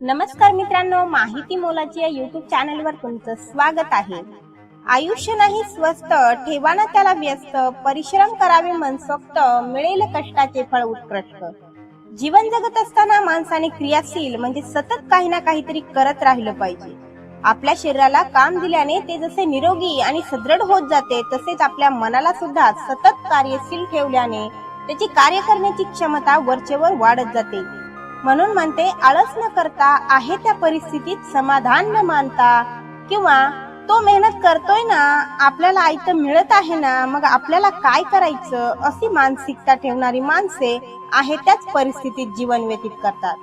नमस्कार मित्रांनो माहिती मोलाची या युट्यूब चॅनलवर तुमचं स्वागत आहे. आयुष्य नाही स्वस्त ठेवाना त्याला व्यस्त परिश्रम करावे मनसोक्त मिळेल कष्टाचे फळ उत्कृष्ट. जीवन जगत असताना माणसाने क्रियाशील म्हणजे सतत काही ना काहीतरी करत राहिलं पाहिजे. आपल्या शरीराला काम दिल्याने ते जसे निरोगी आणि सदृढ होत जाते तसेच आपल्या मनाला सुद्धा सतत कार्यशील ठेवल्याने त्याची कार्य करण्याची क्षमता वरचेवर वाढत जाते. म्हणून म्हणते आळस न करता आहे त्या परिस्थितीत समाधान न मानता. किंवा तो मेहनत करतोय ना आपल्याला आयतं मिळत आहे ना मग आपल्याला काय करायचं? अशी मानसिकता ठेवणारी माणसे आहे त्याच परिस्थितीत जीवन व्यतीत करतात.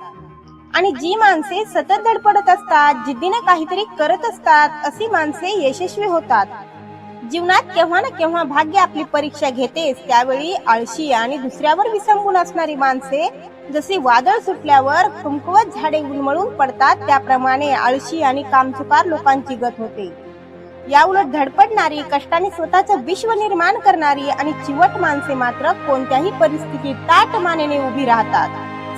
आणि जी माणसे सतत धडपडत असतात जिद्दीने काहीतरी करत असतात अशी माणसे यशस्वी होतात. जीवनात केव्हा ना केव्हा भाग्य आपली परीक्षा घेतेस त्यावेळी आळशी आणि दुसऱ्यावर विसंबून असणारी माणसे जसे वादळ सुटल्यावर कुमकुवत झाडे उन्मळून पडतात त्याप्रमाणे आळशी आणि कामचुकार लोकांची गत होते. या उलट धडपडणारी कष्टाने स्वतःचं विश्व निर्माण करणारी आणि चिवट माणसे मात्र कोणत्याही परिस्थितीत ताट मानेने उभी राहतात.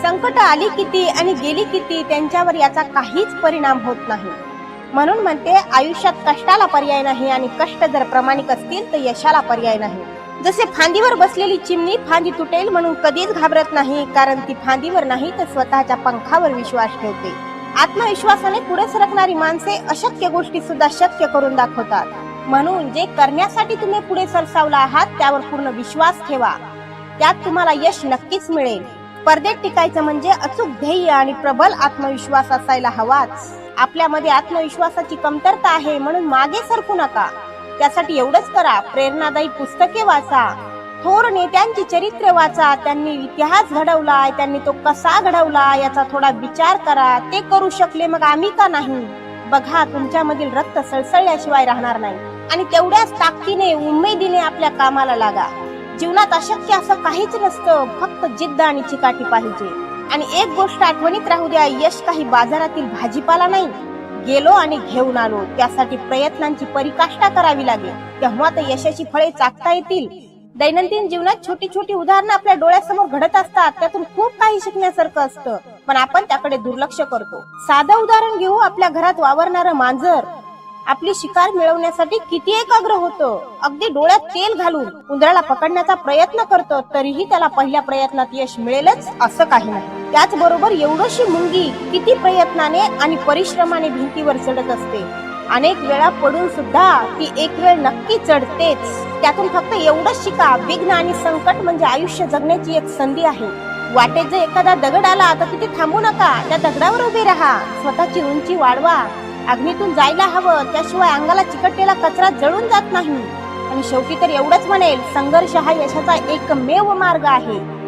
संकट आली किती आणि गेली किती त्यांच्यावर याचा काहीच परिणाम होत नाही. म्हणून म्हणते आयुष्यात कष्टाला पर्याय नाही आणि कष्ट जर प्रामाणिक असतील तर यशाला पर्याय नाही. जसे फांदीवर बसलेली चिमणी फांदी तुटेल म्हणून कधीच घाबरत नाही कारण ती फांदीवर नाही तर स्वतःच्या पंखावर विश्वास ठेवते. आत्मविश्वासाने पुढे सरकणारी माणसे अशक्य गोष्टी सुद्धा शक्य करून दाखवतात. म्हणून जे करण्यासाठी तुम्ही पुढे सरसावला आहात त्यावर पूर्ण विश्वास ठेवा. त्यात तुम्हाला यश नक्कीच मिळेल. स्पर्धेत टिकायचं म्हणजे अचूक ध्येय आणि प्रबल आत्मविश्वास असायला हवाच आपल्यामध्ये आत्मविश्वासाची कमतरता आहे म्हणून मागे सरकू नका. त्यासाठी एवढंच करा. प्रेरणादायी पुस्तके वाचा. थोर नेत्यांची चरित्र वाचा. त्यांनी इतिहास घडवलाय त्यांनी तो कसा घडवला याचा थोडा विचार करा. ते करू शकले मग आम्ही का नाही? बघा तुमच्यामधील रक्त सळसळल्याशिवाय राहणार नाही. आणि तेवढ्याच ताकदीने उमेदीने आपल्या कामाला लागा. जीवनात अशक्य असं काहीच नसतं. फक्त जिद्द आणि चिकाटी पाहिजे. आणि एक गोष्ट आठवणीत राहू द्या यश काही बाजारातील भाजीपाला नाही. गेलो आणि घेऊन आलो. त्यासाठी प्रयत्नांची परिकाष्ठा करावी लागेल. तेव्हा तर यशाची फळे चाकता येतील. दैनंदिन जीवनात छोटी छोटी उदाहरणं आपल्या डोळ्यासमोर घडत असतात. त्यातून खूप काही शिकण्यासारखं असतं. पण आपण त्याकडे दुर्लक्ष करतो. साधं उदाहरण घेऊ आपल्या घरात वावरणारं मांजर. आपली शिकार मिळवण्यासाठी किती एकाग्र होतं? अगदी डोळ्यात तेल घालून उंदराला पकडण्याचा प्रयत्न करतो तरीही त्याला पहिल्या प्रयत्नात यश मिळेलच असं काही नाही. त्याचबरोबर एवढीशी मुंगी किती प्रयत्नाने आणि परिश्रमाने भिंतीवर चढत असते. अनेक वेळा पडून सुद्धा ती एक वेळ नक्की चढतेच. त्यातून फक्त एवढंच शिका विघ्न आणि संकट म्हणजे आयुष्य जगण्याची एक संधी आहे. वाटेत जर एखादा दगड आला तर तिथे थांबू नका. त्या दगडावर उभे राहा. स्वतःची उंची वाढवा. अग्नीतून जायला हवं त्याशिवाय अंगाला चिकटलेला कचरा जळून जात नाही. आणि शेवटी तर एवढंच म्हणेल संघर्ष हा यशाचा एकमेव मार्ग आहे.